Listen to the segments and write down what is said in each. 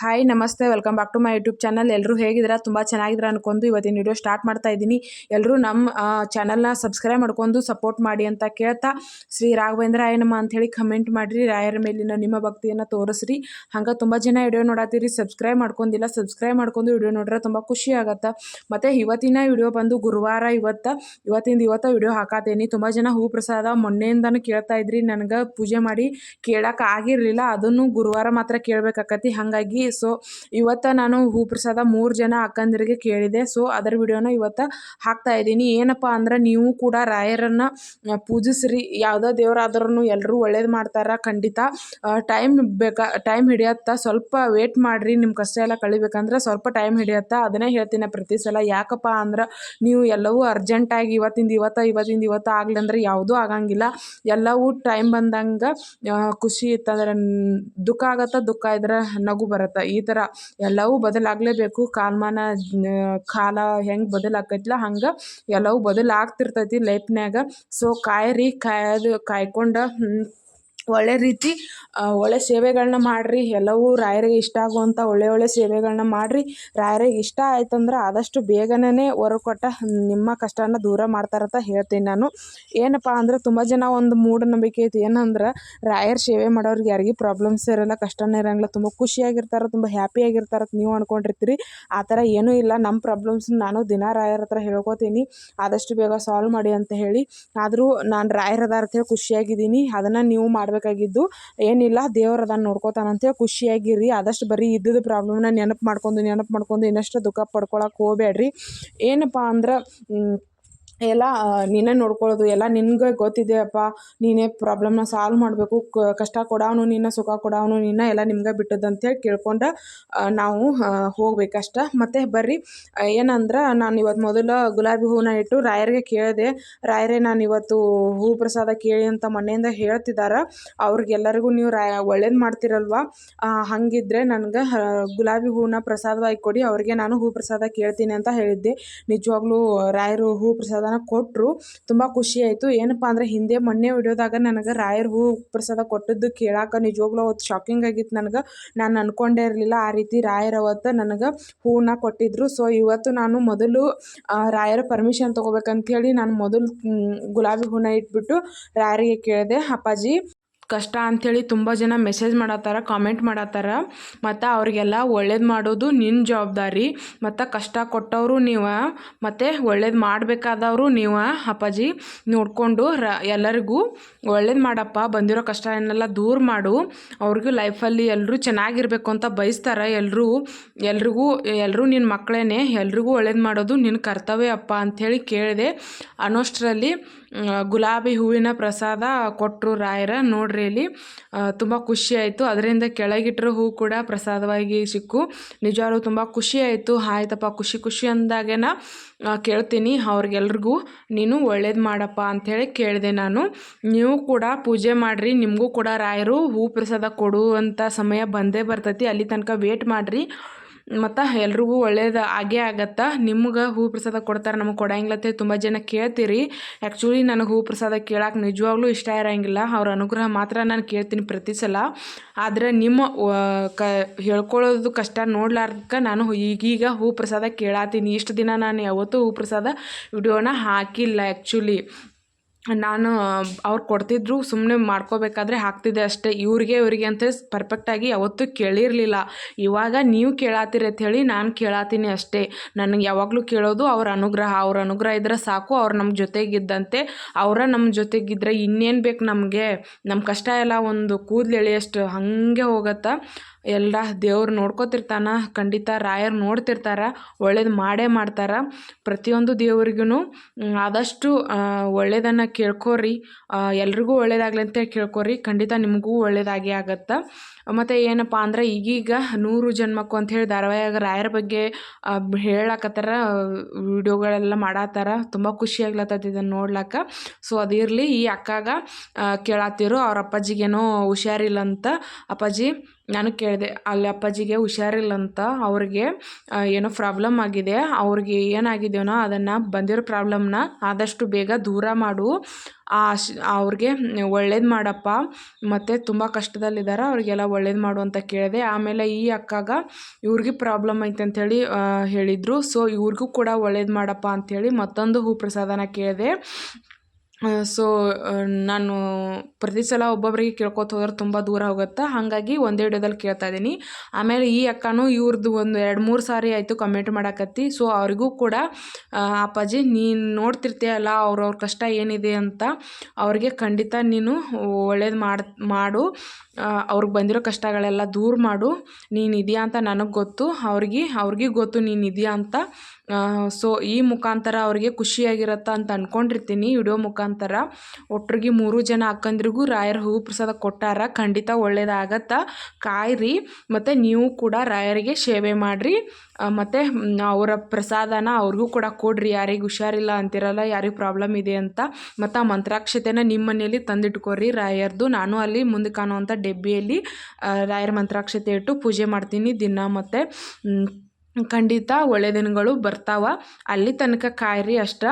Hi ನಮಸ್ತೆ. Welcome back to my YouTube channel ಎಲ್ಲರೂ ಹೇಗಿದ್ದೀರಾ? ತುಂಬ ಚೆನ್ನಾಗಿದ್ದೀರಾ ಅನ್ಕೊಂಡು ಇವತ್ತಿನ ವಿಡಿಯೋ ಸ್ಟಾರ್ಟ್ ಮಾಡ್ತಾ ಇದ್ದೀನಿ. ಎಲ್ಲರೂ ನಮ್ಮ ಚಾನಲ್ನ ಸಬ್ಸ್ಕ್ರೈಬ್ ಮಾಡ್ಕೊಂಡು ಸಪೋರ್ಟ್ ಮಾಡಿ ಅಂತ ಕೇಳ್ತಾ ಶ್ರೀ ರಾಘವೇಂದ್ರ ಏನಮ್ಮ ಅಂಥೇಳಿ ಕಮೆಂಟ್ ಮಾಡಿರಿ. ರಾಯರ ಮೇಲಿನ ನಿಮ್ಮ ಭಕ್ತಿಯನ್ನು ತೋರಿಸ್ರಿ. ಹಂಗೆ ತುಂಬ ಜನ ವಿಡಿಯೋ ನೋಡತ್ತೀರಿ ಸಬ್ಸ್ಕ್ರೈಬ್ ಮಾಡ್ಕೊಂಡಿಲ್ಲ ಸಬ್ಸ್ಕ್ರೈಬ್ ಮಾಡ್ಕೊಂಡು ವಿಡಿಯೋ ನೋಡ್ರೆ ತುಂಬ ಖುಷಿ ಆಗುತ್ತೆ. ಮತ್ತು ಇವತ್ತಿನ ವಿಡಿಯೋ ಬಂದು ಗುರುವಾರ ಇವತ್ತು, ಇವತ್ತಿಂದ ಇವತ್ತು ವಿಡಿಯೋ ಹಾಕತ್ತೇನಿ ತುಂಬ ಜನ ಹೂ ಪ್ರಸಾದ ಮೊನ್ನೆಯಿಂದನೂ ಕೇಳ್ತಾ ಇದ್ರಿ. ನನಗೆ ಪೂಜೆ ಮಾಡಿ ಕೇಳಕ್ಕೆ ಆಗಿರಲಿಲ್ಲ. ಅದನ್ನು ಗುರುವಾರ ಮಾತ್ರ ಕೇಳಬೇಕಾಕತಿ. ಹಾಗಾಗಿ ಸೊ ಇವತ್ತು ನಾನು ಹೂ ಪ್ರಸಾದ ಮೂರು ಜನ ಅಕ್ಕಂದಿರಿಗೆ ಕೇಳಿದೆ. ಸೊ ಅದರ ವಿಡಿಯೋನ ಇವತ್ತು ಹಾಕ್ತಾ ಇದ್ದೀನಿ. ಏನಪ್ಪ ಅಂದ್ರೆ ನೀವು ಕೂಡ ರಾಯರನ್ನು ಪೂಜಿಸ್ರಿ. ಯಾವುದೋ ದೇವರಾದ್ರೂ ಎಲ್ಲರೂ ಒಳ್ಳೇದು ಮಾಡ್ತಾರ, ಖಂಡಿತ. ಟೈಮ್ ಬೇಕಾ, ಟೈಮ್ ಹಿಡಿಯತ್ತಾ. ಸ್ವಲ್ಪ ವೇಟ್ ಮಾಡಿರಿ ನಿಮ್ಮ ಕಷ್ಟ ಎಲ್ಲ ಕಳಿಬೇಕಂದ್ರೆ ಸ್ವಲ್ಪ ಟೈಮ್ ಹಿಡಿಯತ್ತಾ. ಅದನ್ನೇ ಹೇಳ್ತೀನಿ ಪ್ರತಿ ಸಲ. ಯಾಕಪ್ಪ ಅಂದ್ರೆ ನೀವು ಎಲ್ಲವೂ ಅರ್ಜೆಂಟಾಗಿ ಇವತ್ತಿಂದ ಇವತ್ತು ಇವತ್ತಿಂದ ಇವತ್ತು ಆಗಲಿ ಅಂದ್ರೆ ಯಾವುದೂ ಆಗಂಗಿಲ್ಲ. ಎಲ್ಲವೂ ಟೈಮ್ ಬಂದಂಗೆ ಖುಷಿ ಇತ್ತಂದ್ರೆ ದುಃಖ ಆಗತ್ತೆ, ದುಃಖ ಇದ್ರೆ ನಗು ಬರುತ್ತೆ. ಈ ಥರ ಎಲ್ಲವೂ ಬದಲಾಗಲೇಬೇಕು. ಕಾಲಮಾನ ಕಾಲ ಹೆಂಗೆ ಬದಲಾಕೈತ್ಲ ಹಂಗೆ ಎಲ್ಲವೂ ಬದಲಾಗ್ತಿರ್ತೈತಿ ಲೈಫ್ನ್ಯಾಗ. ಸೊ ಕಾಯಿರಿ, ಕಾಯೋದು, ಕಾಯ್ಕೊಂಡು ಒಳ್ಳೆ ರೀತಿ ಒಳ್ಳೆಯ ಸೇವೆಗಳನ್ನ ಮಾಡಿರಿ. ಎಲ್ಲವೂ ರಾಯರಿಗೆ ಇಷ್ಟ ಆಗುವಂಥ ಒಳ್ಳೆಯ ಒಳ್ಳೆಯ ಸೇವೆಗಳನ್ನ ಮಾಡಿರಿ. ರಾಯರಿಗೆ ಇಷ್ಟ ಆಯ್ತಂದ್ರೆ ಆದಷ್ಟು ಬೇಗನೇ ವರ ಕೊಟ್ಟ ನಿಮ್ಮ ಕಷ್ಟನ ದೂರ ಮಾಡ್ತಾರಂತ ಹೇಳ್ತೀನಿ ನಾನು. ಏನಪ್ಪ ಅಂದ್ರೆ ತುಂಬ ಜನ ಒಂದು ಮೂಢನಂಬಿಕೆ ಐತಿ. ಏನಂದ್ರೆ ರಾಯರ ಸೇವೆ ಮಾಡೋರಿಗೆ ಯಾರಿಗೆ ಪ್ರಾಬ್ಲಮ್ಸ್ ಇರೋಲ್ಲ, ಕಷ್ಟನೇ ಇರೋಂಗಿಲ್ಲ. ತುಂಬ ಖುಷಿಯಾಗಿರ್ತಾರೆ, ತುಂಬ ಹ್ಯಾಪಿಯಾಗಿರ್ತಾರೆ ನೀವು ಅಂದ್ಕೊಂಡಿರ್ತೀರಿ ಆ ಥರ ಏನೂ ಇಲ್ಲ. ನಮ್ಮ ಪ್ರಾಬ್ಲಮ್ಸ್ ನಾನು ದಿನ ರಾಯರ ಹತ್ರ ಹೇಳ್ಕೊತೀನಿ. ಆದಷ್ಟು ಬೇಗ ಸಾಲ್ವ್ ಮಾಡಿ ಅಂತ ಹೇಳಿ. ಆದರೂ ನಾನು ರಾಯರ ಅದಾರ ಹೇಳಿ ಖುಷಿಯಾಗಿದ್ದೀನಿ. ಅದನ್ನು ನೀವು ಮಾಡಬೇಕಾಗಿದ್ದು, ಏನಿಲ್ಲ, ದೇವ್ರು ಅದನ್ನು ನೋಡ್ಕೋತಾನಂತೇಳಿ ಖುಷಿಯಾಗಿರಿ ಆದಷ್ಟು ಬರೀ ಇದ್ದಿದ್ದು ಪ್ರಾಬ್ಲಮ್ನ ನೆನಪು ಮಾಡ್ಕೊಂಡು ನೆನಪು ಮಾಡ್ಕೊಂಡು ಇನ್ನಷ್ಟು ದುಃಖ ಪಡ್ಕೊಳಕ್ಕೆ ಹೋಗ್ಬೇಡ್ರಿ. ಏನಪ್ಪ ಅಂದ್ರೆ ಎಲ್ಲ ನೀನೇ ನೋಡ್ಕೊಳ್ಳೋದು, ಎಲ್ಲ ನಿನಗೆ ಗೊತ್ತಿದೆಯಪ್ಪ, ನೀನೇ ಪ್ರಾಬ್ಲಮ್ನ ಸಾಲ್ವ್ ಮಾಡಬೇಕು ಕಷ್ಟ ಕೊಡೋನು ನಿನ್ನ ಸುಖ ಕೊಡೋನು ನಿನ್ನ ಎಲ್ಲ ನಿಮ್ಗೆ ಬಿಟ್ಟದ್ದು ಕೇಳ್ಕೊಂಡು ನಾವು ಹೋಗ್ಬೇಕಷ್ಟ. ಮತ್ತು ಬರ್ರಿ ಏನಂದ್ರೆ ನಾನು ಇವತ್ತು ಮೊದಲು ಗುಲಾಬಿ ಹೂವನ್ನ ಇಟ್ಟು ರಾಯರಿಗೆ ಕೇಳಿದೆ, ರಾಯರೇ ನಾನು ಇವತ್ತು ಹೂ ಪ್ರಸಾದ ಕೇಳಿ ಅಂತ ಮನೆಯಿಂದ ಹೇಳ್ತಿದ್ದಾರೆ ಅವ್ರಿಗೆಲ್ಲರಿಗೂ ನೀವು ರಾಯ, ಒಳ್ಳೇದು ಮಾಡ್ತಿರಲ್ವ? ಹಾಗಿದ್ರೆ ನನಗೆ ಗುಲಾಬಿ ಹೂವನ್ನ ಪ್ರಸಾದವಾಗಿ ಕೊಡಿ, ಅವ್ರಿಗೆ ನಾನು ಹೂ ಪ್ರಸಾದ ಕೇಳ್ತೀನಿ ಅಂತ ಹೇಳಿದ್ದೆ. ನಿಜವಾಗ್ಲೂ ರಾಯರು ಹೂ ಪ್ರಸಾದ ಕೊಟ್ಟರು ತುಂಬ ಆಯಿತು. ಏನಪ್ಪ ಅಂದರೆ ಹಿಂದೆ ಮೊನ್ನೆ ವಿಡಿಯೋದಾಗ ನನಗೆ ರಾಯರ ಹೂ ಪ್ರಸಾದ ಕೊಟ್ಟದ್ದು ಕೇಳಾಕ ನಿಜವಾಗ್ಲೂ ಅವತ್ತು ಶಾಕಿಂಗ್ ಆಗಿತ್ತು ನನಗೆ. ನಾನು ಅಂದ್ಕೊಂಡೇ ಇರಲಿಲ್ಲ. ಆ ರೀತಿ ರಾಯರ ಅವತ್ತು ನನಗೆ ಹೂವನ್ನ ಕೊಟ್ಟಿದ್ದರು ಸೊ ಇವತ್ತು ನಾನು ಮೊದಲು ರಾಯರ ಪರ್ಮಿಷನ್ ತೊಗೋಬೇಕಂಥೇಳಿ ನಾನು ಮೊದಲು ಗುಲಾಬಿ ಹೂವನ್ನ ಇಟ್ಬಿಟ್ಟು ರಾಯರಿಗೆ ಕೇಳಿದೆ, ಅಪ್ಪಾಜಿ ಕಷ್ಟ ಅಂಥೇಳಿ ತುಂಬ ಜನ ಮೆಸೇಜ್ ಮಾಡತ್ತಾರ ಕಾಮೆಂಟ್ ಮಾಡತ್ತಾರ. ಮತ್ತು ಅವ್ರಿಗೆಲ್ಲ ಒಳ್ಳೇದು ಮಾಡೋದು ನಿನ್ನ ಜವಾಬ್ದಾರಿ. ಮತ್ತು ಕಷ್ಟ ಕೊಟ್ಟವರು ನೀವು, ಮತ್ತು ಒಳ್ಳೇದು ಮಾಡಬೇಕಾದವರು ನೀವು ಅಪ್ಪಾಜಿ. ನೋಡಿಕೊಂಡು ರ, ಎಲ್ಲರಿಗೂ ಒಳ್ಳೇದು ಮಾಡಪ್ಪ. ಬಂದಿರೋ ಕಷ್ಟ ಏನೆಲ್ಲ ದೂರ ಮಾಡು. ಅವ್ರಿಗೂ ಲೈಫಲ್ಲಿ ಎಲ್ಲರೂ ಚೆನ್ನಾಗಿರ್ಬೇಕು ಅಂತ ಬಯಸ್ತಾರೆ ಎಲ್ಲರೂ ಎಲ್ರಿಗೂ ಎಲ್ಲರೂ ನಿನ್ನ ಮಕ್ಕಳೇನೆ ಎಲ್ರಿಗೂ ಒಳ್ಳೇದು ಮಾಡೋದು ನಿನ್ನ ಕರ್ತವ್ಯ ಅಪ್ಪ ಅಂಥೇಳಿ ಕೇಳಿದೆ. ಅನ್ನೋಷ್ಟರಲ್ಲಿ ಗುಲಾಬಿ ಹೂವಿನ ಪ್ರಸಾದ ಕೊಟ್ಟರು ರಾಯರ. ನೋಡ್ರಿ ಇಲ್ಲಿ ತುಂಬ ಖುಷಿ ಆಯಿತು. ಅದರಿಂದ ಕೆಳಗಿಟ್ಟರು ಹೂ ಕೂಡ ಪ್ರಸಾದವಾಗಿ ಸಿಕ್ಕು. ನಿಜವಾಗ್ಲೂ ತುಂಬ ಖುಷಿ ಆಯಿತು. ಆಯ್ತಪ್ಪ, ಖುಷಿ ಖುಷಿ ಅಂದಾಗೇನ ಕೇಳ್ತೀನಿ ಅವ್ರಿಗೆಲ್ರಿಗೂ. ನೀನು ಒಳ್ಳೇದು ಮಾಡಪ್ಪ ಅಂಥೇಳಿ ಕೇಳಿದೆ ನಾನು. ನೀವು ಕೂಡ ಪೂಜೆ ಮಾಡಿರಿ. ನಿಮಗೂ ಕೂಡ ರಾಯರು ಹೂ ಪ್ರಸಾದ ಕೊಡುವಂಥ ಸಮಯ ಬಂದೇ ಬರ್ತೈತಿ. ಅಲ್ಲಿ ತನಕ ವೇಟ್ ಮಾಡಿರಿ. ಮತ್ತು ಎಲ್ರಿಗೂ ಒಳ್ಳೇದು ಆಗೇ ಆಗತ್ತೆ. ನಿಮ್ಗೆ ಹೂ ಪ್ರಸಾದ ಕೊಡ್ತಾರೆ ನಮಗೆ ಕೊಡಂಗಿಲ್ಲತ್ತೆ ತುಂಬ ಜನ ಕೇಳ್ತೀರಿ. ಆ್ಯಕ್ಚುಲಿ ನನಗೆ ಹೂ ಪ್ರಸಾದ ಕೇಳಕ್ಕೆ ನಿಜವಾಗ್ಲೂ ಇಷ್ಟ ಇರೋಂಗಿಲ್ಲ. ಅವ್ರ ಅನುಗ್ರಹ ಮಾತ್ರ ನಾನು ಕೇಳ್ತೀನಿ ಪ್ರತಿ ಸಲ. ಆದರೆ ನಿಮ್ಮ ಕ, ಹೇಳ್ಕೊಳ್ಳೋದು ಕಷ್ಟ ನೋಡ್ಲಾರ್ದಕ್ಕೆ ನಾನು ಈಗೀಗ ಹೂ ಪ್ರಸಾದ ಕೇಳಾತೀನಿ. ಇಷ್ಟು ದಿನ ನಾನು ಯಾವತ್ತೂ ಹೂ ಪ್ರಸಾದ ವಿಡಿಯೋನ ಹಾಕಿಲ್ಲ ಆ್ಯಕ್ಚುಲಿ ನಾನು ಅವ್ರು ಕೊಡ್ತಿದ್ರು ಸುಮ್ಮನೆ ಮಾಡ್ಕೋಬೇಕಾದ್ರೆ ಹಾಕ್ತಿದ್ದೆ ಅಷ್ಟೇ. ಇವ್ರಿಗೆ ಇವ್ರಿಗೆ ಅಂತ ಪರ್ಫೆಕ್ಟಾಗಿ ಯಾವತ್ತೂ ಕೇಳಿರಲಿಲ್ಲ. ಇವಾಗ ನೀವು ಕೇಳಾತ್ತೀರಿ ಹೇಳಿ ನಾನು ಕೇಳಾತೀನಿ ಅಷ್ಟೇ. ನನಗೆ ಯಾವಾಗಲೂ ಕೇಳೋದು ಅವ್ರ ಅನುಗ್ರಹ. ಅವ್ರ ಅನುಗ್ರಹ ಇದ್ರೆ ಸಾಕು, ಅವ್ರು ನಮ್ಮ ಜೊತೆಗಿದ್ದಂತೆ ಅವರ ನಮ್ಮ ಜೊತೆಗಿದ್ರೆ ಇನ್ನೇನು ಬೇಕು ನಮಗೆ? ನಮ್ಮ ಕಷ್ಟ ಎಲ್ಲ ಒಂದು ಕೂದಲು ಎಳೆಯಷ್ಟು ಹಾಗೆ ಹೋಗುತ್ತೆ? ಎಲ್ಲ ದೇವ್ರು ನೋಡ್ಕೊತಿರ್ತಾನೆ, ಖಂಡಿತ ರಾಯರು ನೋಡ್ತಿರ್ತಾರೆ, ಒಳ್ಳೇದು ಮಾಡೇ ಮಾಡ್ತಾರೆ. ಪ್ರತಿಯೊಂದು ದೇವ್ರಿಗೂ ಆದಷ್ಟು ಒಳ್ಳೇದನ್ನು ಕೇಳ್ಕೋರಿ. ಎಲ್ರಿಗೂ ಒಳ್ಳೇದಾಗಲಿ ಅಂತ ಕೇಳ್ಕೊರಿ. ಖಂಡಿತ ನಿಮಗೂ ಒಳ್ಳೇದಾಗಿ ಆಗತ್ತೆ. ಮತ್ತು ಏನಪ್ಪ ಅಂದ್ರೆ, ಈಗೀಗ ನೂರು ಜನ್ಮಕ್ಕೂ ಅಂಥೇಳಿ ಧಾರಾವಾಹಿಯಾಗ ರಾಯರ ಬಗ್ಗೆ ಹೇಳಕತ್ತಾರ, ವಿಡಿಯೋಗಳೆಲ್ಲ ಮಾಡತ್ತಾರ. ತುಂಬ ಖುಷಿ ಆಗ್ಲತ್ತದ ಇದನ್ನು ನೋಡ್ಲಕ್ಕ ಸೊ ಅದಿರಲಿ ಈ ಅಕ್ಕಾಗ ಕೇಳತ್ತಿರು ಅವ್ರ ಅಪ್ಪಾಜಿಗೇನೋ ಹುಷಾರಿಲ್ಲ ಅಂತ ಅಪ್ಪಾಜಿ ನಾನು ಕೇಳಿದೆ, ಅಲ್ಲಿ ಅಪ್ಪಾಜಿಗೆ ಹುಷಾರಿಲ್ಲಂತ ಅವ್ರಿಗೆ ಏನೋ ಪ್ರಾಬ್ಲಮ್ ಆಗಿದೆ. ಅವ್ರಿಗೆ ಏನಾಗಿದೆಯೋನೋ ಅದನ್ನು ಬಂದಿರೋ ಪ್ರಾಬ್ಲಮ್ನ ಆದಷ್ಟು ಬೇಗ ದೂರ ಮಾಡು. ಆ ಅವ್ರಿಗೆ ಒಳ್ಳೇದು ಮಾಡಪ್ಪ. ಮತ್ತು ತುಂಬ ಕಷ್ಟದಲ್ಲಿದ್ದಾರೆ ಅವ್ರಿಗೆಲ್ಲ ಒಳ್ಳೇದು ಮಾಡು ಅಂತ ಕೇಳಿದೆ. ಆಮೇಲೆ ಈ ಅಕ್ಕಾಗ ಇವ್ರಿಗೆ ಪ್ರಾಬ್ಲಮ್ ಐತೆ ಅಂಥೇಳಿ ಹೇಳಿದರು. ಸೊ ಇವ್ರಿಗೂ ಕೂಡ ಒಳ್ಳೇದು ಮಾಡಪ್ಪ ಅಂಥೇಳಿ ಮತ್ತೊಂದು ಹೂ ಪ್ರಸಾದನ ಕೇಳಿದೆ. ಸೊ ನಾನು ಪ್ರತಿ ಸಲ ಒಬ್ಬೊಬ್ಬರಿಗೆ ಕೇಳ್ಕೊತ ಹೋದ್ರೆ ತುಂಬ ದೂರ ಹೋಗುತ್ತೆ. ಹಾಗಾಗಿ ಒಂದೇ ವಿಡಿಯೋದಲ್ಲಿ ಕೇಳ್ತಾ ಇದ್ದೀನಿ. ಆಮೇಲೆ ಈ ಅಕ್ಕನೂ ಇವ್ರದ್ದು ಒಂದು ಎರಡು ಮೂರು ಸಾರಿ ಆಯಿತು ಕಮೆಂಟ್ ಮಾಡಾಕತ್ತಿ. ಸೊ ಅವ್ರಿಗೂ ಕೂಡ ಅಪ್ಪಾಜಿ ನೀನು ನೋಡ್ತಿರ್ತೀಯಲ್ಲ, ಅವ್ರವ್ರ ಕಷ್ಟ ಏನಿದೆ ಅಂತ ಅವ್ರಿಗೆ ಖಂಡಿತ ನೀನು ಒಳ್ಳೇದು ಮಾಡಿ. ಅವ್ರಿಗೆ ಬಂದಿರೋ ಕಷ್ಟಗಳೆಲ್ಲ ದೂರ ಮಾಡು. ನೀನು ಇದೆಯಾ ಅಂತ ನನಗೆ ಗೊತ್ತು. ಅವ್ರಿಗೆ ಅವ್ರಿಗೆ ಗೊತ್ತು ನೀನು ಇದೆಯಾ ಅಂತ. ಸೊ ಈ ಮುಖಾಂತರ ಅವ್ರಿಗೆ ಖುಷಿಯಾಗಿರತ್ತ ಅಂತ ಅಂದ್ಕೊಂಡಿರ್ತೀನಿ ವಿಡಿಯೋ ಮುಖಾಂತರ. ಒಟ್ಟರಿಗೆ ಮೂರು ಜನ ಅಕ್ಕಂದ್ರಿಗೂ ರಾಯರ ಹೂವು ಪ್ರಸಾದ ಕೊಟ್ಟಾರ. ಖಂಡಿತ ಒಳ್ಳೇದಾಗತ್ತೆ. ಕಾಯ್ರಿ. ಮತ್ತು ನೀವು ಕೂಡ ರಾಯರಿಗೆ ಸೇವೆ ಮಾಡಿರಿ. ಮತ್ತು ಅವರ ಪ್ರಸಾದನ ಅವ್ರಿಗೂ ಕೂಡ ಕೊಡ್ರಿ. ಯಾರಿಗೆ ಹುಷಾರಿಲ್ಲ ಅಂತಿರಲ್ಲ, ಯಾರಿಗೆ ಪ್ರಾಬ್ಲಮ್ ಇದೆ ಅಂತ. ಮತ್ತು ಆ ಮಂತ್ರಾಕ್ಷತೆನ ನಿಮ್ಮ ಮನೆಯಲ್ಲಿ ತಂದಿಟ್ಕೊರಿ ರಾಯರ್ದು. ನಾನು ಅಲ್ಲಿ ಮುಂದೆ ಕಾಣುವಂಥ ಡಬ್ಬಿಯಲ್ಲಿ ರಾಯರ ಮಂತ್ರಾಕ್ಷತೆ ಇಟ್ಟು ಪೂಜೆ ಮಾಡ್ತೀನಿ ದಿನ ಮತ್ತು. ಖಂಡಿತ ಒಳ್ಳೆ ದಿನಗಳು ಬರ್ತಾವ. ಅಲ್ಲಿ ತನಕ ಕಾಯ್ರಿ ಅಷ್ಟ.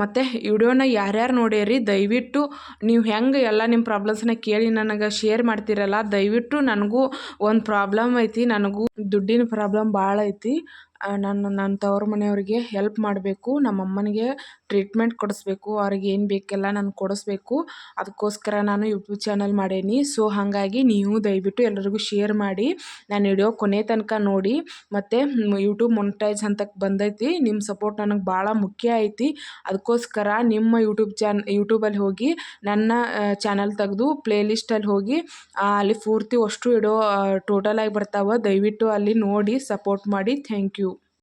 ಮತ್ತು ವಿಡಿಯೋನ ಯಾರ್ಯಾರು ನೋಡ್ಯಾರಿ, ದಯವಿಟ್ಟು ನೀವು ಹೆಂಗೆ ಎಲ್ಲ ನಿಮ್ಮ ಪ್ರಾಬ್ಲಮ್ಸ್ನ ಕೇಳಿ ನನಗೆ ಶೇರ್ ಮಾಡ್ತೀರಲ್ಲ, ದಯವಿಟ್ಟು ನನಗೂ ಒಂದು ಪ್ರಾಬ್ಲಮ್ ಐತಿ, ನನಗೂ ದುಡ್ಡಿನ ಪ್ರಾಬ್ಲಮ್ ಭಾಳ ಐತಿ. ನಾನು ನನ್ನ ತವ್ರ ಮನೆಯವ್ರಿಗೆ ಹೆಲ್ಪ್ ಮಾಡಬೇಕು ನಮ್ಮ ಅಮ್ಮನಿಗೆ ಟ್ರೀಟ್ಮೆಂಟ್ ಕೊಡಿಸ್ಬೇಕು, ಅವ್ರಿಗೆ ಏನು ಬೇಕೆಲ್ಲ ನಾನು ಕೊಡಿಸ್ಬೇಕು. ಅದಕ್ಕೋಸ್ಕರ ನಾನು ಯೂಟ್ಯೂಬ್ ಚಾನಲ್ ಮಾಡೇನಿ. ಸೊ ಹಾಗಾಗಿ ನೀವು ದಯವಿಟ್ಟು ಎಲ್ಲರಿಗೂ ಶೇರ್ ಮಾಡಿ, ನಾನು ವಿಡಿಯೋ ಕೊನೆ ತನಕ ನೋಡಿ. ಮತ್ತು ಯೂಟ್ಯೂಬ್ ಮೊನಿಟೈಸ್ ಹಂತಕ್ಕೆ ಬಂದೈತಿ. ನಿಮ್ಮ ಸಪೋರ್ಟ್ ನನಗೆ ಭಾಳ ಮುಖ್ಯ ಐತಿ. ಅದಕ್ಕೋಸ್ಕರ ನಿಮ್ಮ ಯೂಟ್ಯೂಬ್ ಚಾನ್ ಯೂಟ್ಯೂಬಲ್ಲಿ ಹೋಗಿ ನನ್ನ ಚಾನಲ್ ತೆಗೆದು ಪ್ಲೇಲಿಸ್ಟಲ್ಲಿ ಹೋಗಿ ಅಲ್ಲಿ ಪೂರ್ತಿ ಅಷ್ಟು ಟೋಟಲ್ ಟೋಟಲಾಗಿ ಬರ್ತಾವೆ. ದಯವಿಟ್ಟು ಅಲ್ಲಿ ನೋಡಿ ಸಪೋರ್ಟ್ ಮಾಡಿ. Thank you